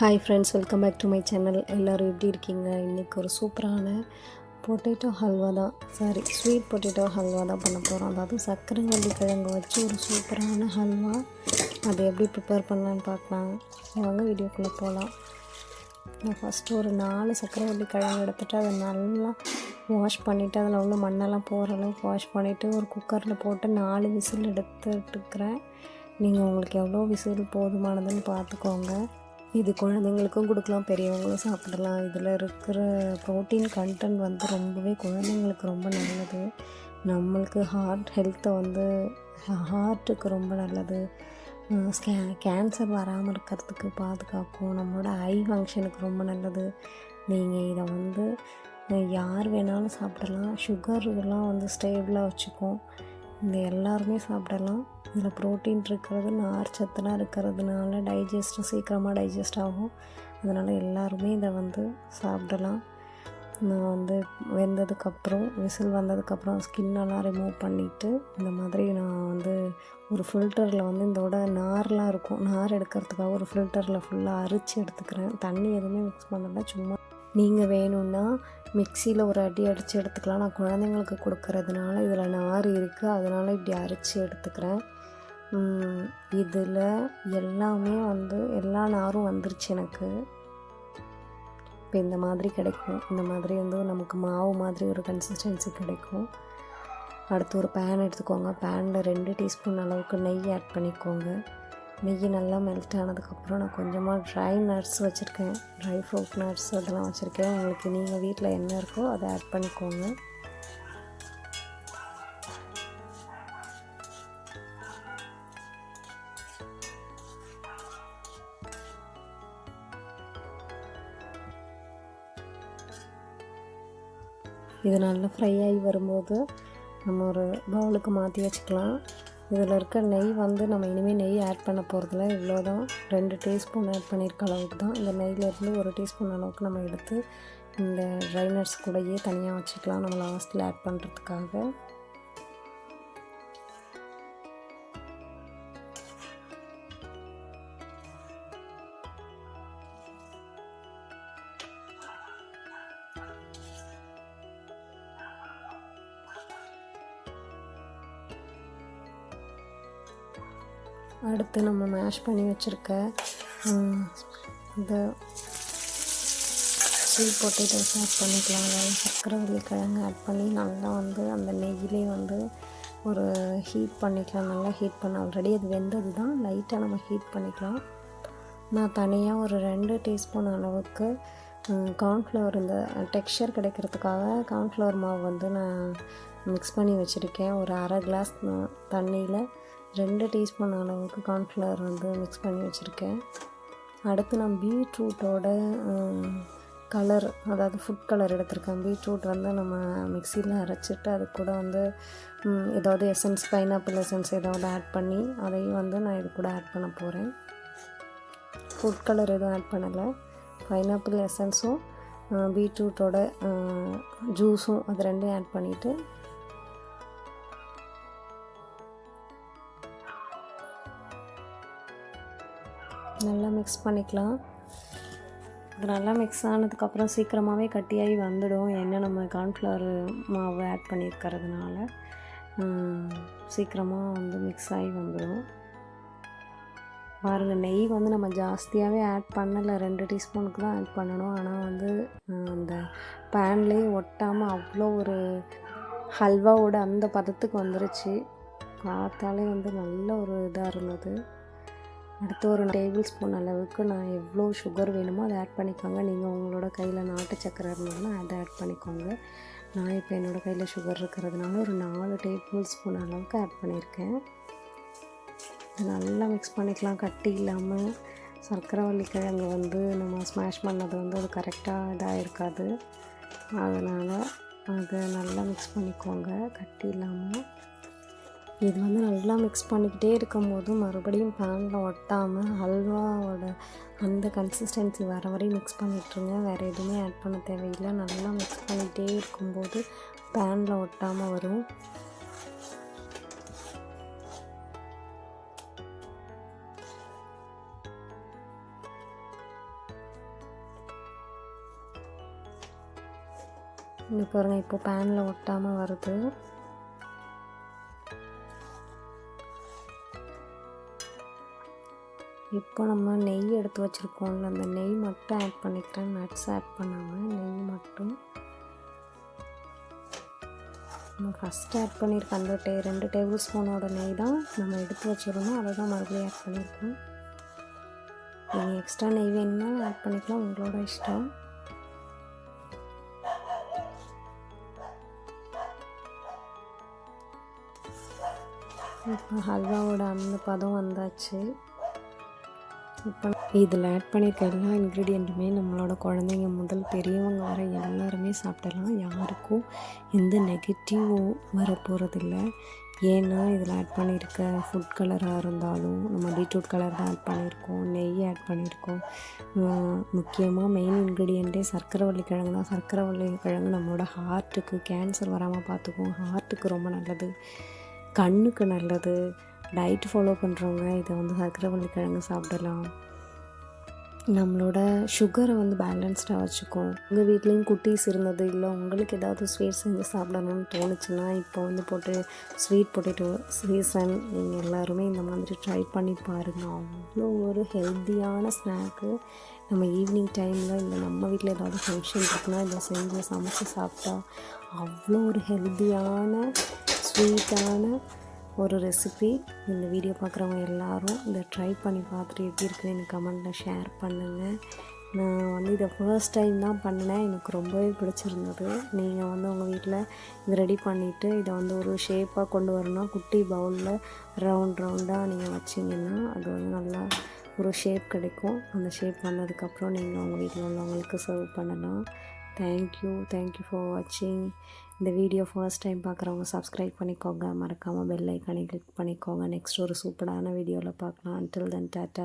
Hi friends welcome back to my channel எல்லோரும் எப்படி இருக்கீங்க? இன்றைக்கி ஒரு சூப்பரான பொட்டேட்டோ ஹல்வா தான். சாரி ஸ்வீட் பொட்டேட்டோ ஹல்வா தான் பண்ண போகிறோம் அதாவது சர்க்கரைவள்ளி கிழங்கு வச்சு ஒரு சூப்பரான ஹல்வா அதை எப்படி ப்ரிப்பேர் பண்ணலான்னு பார்க்கலாம். வாங்க வீடியோக்குள்ளே போகலாம் நான் ஃபஸ்ட்டு ஒரு நாலு சக்கரவள்ளி கிழங்கு எடுத்துகிட்டு அதை நல்லா வாஷ் பண்ணிவிட்டு அதில் உள்ள மண்ணெல்லாம் போகிற அளவுக்கு வாஷ் பண்ணிவிட்டு ஒரு குக்கரில் போட்டு நாலு விசில் எடுத்துட்டுருக்குறேன் நீங்கள் உங்களுக்கு எவ்வளோ விசில் போதுமானதுன்னு பார்த்துக்கோங்க. இது குழந்தைங்களுக்கும் கொடுக்கலாம் பெரியவங்களும் சாப்பிடலாம். இதில் இருக்கிற ப்ரோட்டீன் கண்டென்ட் வந்து ரொம்பவே குழந்தைங்களுக்கு ரொம்ப நல்லது. நம்மளுக்கு ஹார்ட் ஹெல்த்தை வந்து ஹார்ட்டுக்கு ரொம்ப நல்லது. ஸ்கே கேன்சர் வராமல் இருக்கிறதுக்கு பாதுகாக்கும். நம்மளோட ஐ ஃபங்க்ஷனுக்கு ரொம்ப நல்லது. நீங்கள் இதை வந்து யார் வேணாலும் சாப்பிடலாம். சுகர் இதெல்லாம் வந்து ஸ்டேபிளாக வச்சுக்கும். இந்த எல்லாருமே சாப்பிடலாம். இதில் ப்ரோட்டீன் இருக்கிறது நார் சத்துலாம் இருக்கிறதுனால டைஜஸ்ட்டும் சீக்கிரமாக டைஜஸ்ட் ஆகும். அதனால் எல்லாருமே இதை வந்து சாப்பிடலாம். நான் வந்து வெந்ததுக்கப்புறம் விசில் வந்ததுக்கப்புறம் ஸ்கின்னெல்லாம் ரிமூவ் பண்ணிவிட்டு இந்த மாதிரி நான் வந்து ஒரு ஃபில்டரில் வந்து இதோட நார்லாம் இருக்கும். நார் எடுக்கிறதுக்காக ஒரு ஃபில்டரில் ஃபுல்லாக அரிச்சு எடுத்துக்கிறேன். தண்ணி எதுவுமே மிக்ஸ் பண்ணல சும்மா நீங்கள் வேணும்னா மிக்சியில் ஒரு அடி அடித்து எடுத்துக்கலாம். நான் குழந்தைங்களுக்கு கொடுக்கறதுனால இதில் நார் இருக்குது அதனால் இப்படி அரைச்சி எடுத்துக்கிறேன். இதில் எல்லாமே வந்து எல்லா நாரும் வந்துருச்சு எனக்கு. இப்போ இந்த மாதிரி கிடைக்கும். இந்த மாதிரி வந்து நமக்கு மாவு மாதிரி ஒரு கன்சிஸ்டன்சி கிடைக்கும். அடுத்து ஒரு பேன் எடுத்துக்கோங்க. பேனில் ரெண்டு டீஸ்பூன் அளவுக்கு நெய் ஆட் பண்ணிக்கோங்க. நெய் நல்லா மெல்ட் ஆனதுக்கப்புறம் நான் கொஞ்சமாக ட்ரை நட்ஸ் வச்சுருக்கேன். ட்ரை ஃப்ரூட் நட்ஸ் அதெல்லாம் வச்சுருக்கேன். உங்களுக்கு நீங்கள் வீட்டில் என்ன இருக்கோ அதை ஆட் பண்ணிக்கோங்க. இது நல்லா ஃப்ரை ஆகி வரும்போது நம்ம ஒரு பவுலுக்கு மாற்றி வச்சுக்கலாம். இதில் இருக்க நெய் வந்து நம்ம இனிமேல் நெய் ஆட் பண்ண போகிறதுல இவ்வளோ தான் ரெண்டு டீஸ்பூன் ஆட் பண்ணியிருக்க அளவுக்கு தான். இந்த நெய்லேருந்து ஒரு டீஸ்பூன் அளவுக்கு நம்ம எடுத்து இந்த ட்ரை நட்ஸ் கூடயே தனியாக வச்சுக்கலாம். நம்ம லாஸ்ட்டில் ஆட் பண்ணுறதுக்காக அடுத்து நம்ம மேஷ் பண்ணி வச்சுருக்க இந்த ஸ்வீட் பொட்டேட்டோஸ் ஆட் பண்ணிக்கலாம் அதாவது சர்க்கரை கிழங்கு ஆட் பண்ணி நல்லா வந்து அந்த நெய்யிலே வந்து ஒரு ஹீட் பண்ணிக்கலாம். நல்லா ஹீட் பண்ண ஆல்ரெடி அது வெந்தது தான். லைட்டாக நம்ம ஹீட் பண்ணிக்கலாம். நான் தனியாக ஒரு ரெண்டு டீஸ்பூன் அளவுக்கு கார்ன்ஃப்ளவர் இந்த டெக்ஸ்சர் கிடைக்கிறதுக்காக கார்ன்ஃப்ளவர் மாவு வந்து நான் மிக்ஸ் பண்ணி வச்சுருக்கேன். ஒரு அரை கிளாஸ் தண்ணியில் ரெண்டு டீஸ்பூன் அளவுக்கு கார்ன்ஃப்ளவர் வந்து மிக்ஸ் பண்ணி வச்சுருக்கேன். அடுத்து நான் பீட்ரூட்டோட கலர் அதாவது ஃபுட் கலர் எடுத்திருக்கேன். பீட்ரூட் வந்து நம்ம மிக்சியில் அரைச்சிட்டு அது கூட வந்து ஏதாவது எசன்ஸ் பைனாப்பிள் எசன்ஸ் ஏதாவது ஆட் பண்ணி அதையும் வந்து நான் இது கூட ஆட் பண்ண போகிறேன் ஃபுட் கலர் எதுவும் ஆட் பண்ணலை. பைனாப்பிள் எசன்ஸும் பீட்ரூட்டோட ஜூஸும் அது ரெண்டையும் ஆட் பண்ணிவிட்டு நல்லா மிக்ஸ் பண்ணிக்கலாம். அது நல்லா மிக்ஸ் ஆனதுக்கப்புறம் சீக்கிரமாகவே கட்டியாகி வந்துடும். என்ன நம்ம கார்ன்ஃப்ளவர் மாவு ஆட் பண்ணியிருக்கிறதுனால சீக்கிரமாக வந்து மிக்ஸ் ஆகி வந்துடும். பாருங்கள் நெய் வந்து நம்ம ஜாஸ்தியாகவே ஆட் பண்ணலை. ரெண்டு டீஸ்பூனுக்கு தான் ஆட் பண்ணணும். ஆனால் வந்து அந்த பேன்லேயே ஒட்டாமல் அவ்வளோ ஒரு ஹல்வாவோட அந்த பதத்துக்கு வந்துருச்சு. பார்த்தாலே வந்து நல்ல ஒரு இதாக இருந்தது. அடுத்து ஒரு டேபிள் ஸ்பூன் அளவுக்கு நான் எவ்வளோ சுகர் வேணுமோ அதை ஆட் பண்ணிக்கோங்க. நீங்கள் உங்களோட கையில் நாட்டு சக்கரை இருந்ததுன்னா அதை ஆட் பண்ணிக்கோங்க. நான் இப்போ என்னோடய கையில் சுகர் இருக்கிறதுனால ஒரு நாலு டேபிள் ஸ்பூன் அளவுக்கு ஆட் பண்ணியிருக்கேன். நல்லா மிக்ஸ் பண்ணிக்கலாம். கட்டி இல்லாமல் சர்க்கரைவள்ளி கிழங்கு வந்து நம்ம ஸ்மாஷ் பண்ணது வந்து அது கரெக்டாக இதாக இருக்காது அதனால் அதை நல்லா மிக்ஸ் பண்ணிக்கோங்க. கட்டி இல்லாமல் இது வந்து நல்லா மிக்ஸ் பண்ணிக்கிட்டே இருக்கும் போது மறுபடியும் பேனில் ஒட்டாமல் ஹல்வாவோட அந்த கன்சிஸ்டன்சி வர வரையும் மிக்ஸ் பண்ணிட்டுருங்க வேறு எதுவுமே ஆட் பண்ண தேவையில்லை. நல்லா மிக்ஸ் பண்ணிகிட்டே இருக்கும்போது பேனில் ஒட்டாமல் வரும். இங்கே பாருங்கள் இப்போ பேனில் ஒட்டாமல் வருது. இப்போ நம்ம நெய் எடுத்து வச்சுருக்கோம்ல அந்த நெய் மட்டும் ஆட் பண்ணிக்கிறேன். நட்ஸ் ஆட் பண்ணாமல் நெய் மட்டும் நம்ம ஃபஸ்ட்டு ஆட் பண்ணியிருக்கேன் அந்த டே ரெண்டு டேபிள் ஸ்பூனோட நெய் தான் நம்ம எடுத்து வச்சுருந்தோம். அதை தான் மறுபடியும் ஆட் பண்ணியிருக்கோம். நீங்கள் எக்ஸ்ட்ரா நெய் வேணும்னா ஆட் பண்ணிக்கலாம். உங்களோட இஷ்டம். இப்போ ஹல்வாவோட அந்த பதம் வந்தாச்சு. இப்போ இதில் ஆட் பண்ணியிருக்க எல்லா இன்க்ரீடியண்ட்டுமே நம்மளோட குழந்தைங்க முதல் பெரியவங்க வர எல்லாருமே சாப்பிடலாம். யாருக்கும் எந்த நெகட்டிவும் வர போகிறதில்ல ஏன்னா இதில் ஆட் பண்ணியிருக்க ஃபுட் கலராக இருந்தாலும் நம்ம பீட்ரூட் கலர் தான் ஆட் பண்ணியிருக்கோம் நெய் ஆட் பண்ணியிருக்கோம் முக்கியமாக மெயின் இன்க்ரீடியண்ட்டே சர்க்கரைவள்ளி கிழங்கு தான். சர்க்கரைவள்ளி கிழங்கு நம்மளோட ஹார்ட்டுக்கு கேன்சர் வராமல் பார்த்துக்கும் ஹார்ட்டுக்கு ரொம்ப நல்லது. கண்ணுக்கு நல்லது. டயட் ஃபாலோ பண்ணுறவங்க இதை வந்து சர்க்கரைவள்ளி கிழங்கு சாப்பிடலாம். நம்மளோட சுகரை வந்து பேலன்ஸ்டாக வச்சுக்கும் உங்கள் வீட்லேயும் குட்டீஸ் இருந்தது இல்லை உங்களுக்கு ஏதாவது ஸ்வீட் செஞ்சு சாப்பிடணும்னு தோணுச்சுன்னா இப்போ வந்து போட்டு ஸ்வீட் பொட்டேட்டோ சீசன் நீங்கள் எல்லாருமே இந்த மாதிரி ட்ரை பண்ணி பாருங்கள் அவ்வளோ ஒரு ஹெல்த்தியான ஸ்நாக்கு நம்ம ஈவினிங் டைமில் இல்லை நம்ம வீட்டில் ஏதாவது ஃபங்க்ஷன் இருக்குன்னா இதை செஞ்சு சமைச்சு சாப்பிட்டா அவ்வளோ ஒரு ஹெல்த்தியான ஸ்வீட்டான ஒரு ரெசிபி இந்த வீடியோ பார்க்குறவங்க எல்லோரும் இதை ட்ரை பண்ணி பார்த்துட்டு எப்படி இருக்குன்னு எனக்கு கமெண்ட்டில் ஷேர் பண்ணுங்கள் நான் வந்து இதை ஃபர்ஸ்ட் டைம் தான் பண்ணினேன். எனக்கு ரொம்பவே பிடிச்சிருந்தது. நீங்கள் வந்து உங்கள் வீட்டில் இது ரெடி பண்ணிவிட்டு இதை வந்து ஒரு ஷேப்பாக கொண்டு வரணும் குட்டி பவுலில் ரவுண்ட் ரவுண்டாக நீங்கள் வச்சிங்கன்னா அது வந்து நல்லா ஒரு ஷேப் கிடைக்கும். அந்த ஷேப் பண்ணதுக்கப்புறம் நீங்கள் உங்கள் வீட்டில் உள்ளவங்களுக்கு சர்வ் பண்ணலாம். தேங்க்யூ தேங்க்யூ ஃபார் வாட்சிங் இந்த வீடியோ ஃபர்ஸ்ட் டைம் பார்க்குறவங்க சப்ஸ்கிரைப் பண்ணிக்கோங்க. மறக்காமல் பெல் ஐக்கானை கிளிக் பண்ணிக்கோங்க. நெக்ஸ்ட் ஒரு சூப்பரான வீடியோவில் பார்க்கலாம். Until then tata.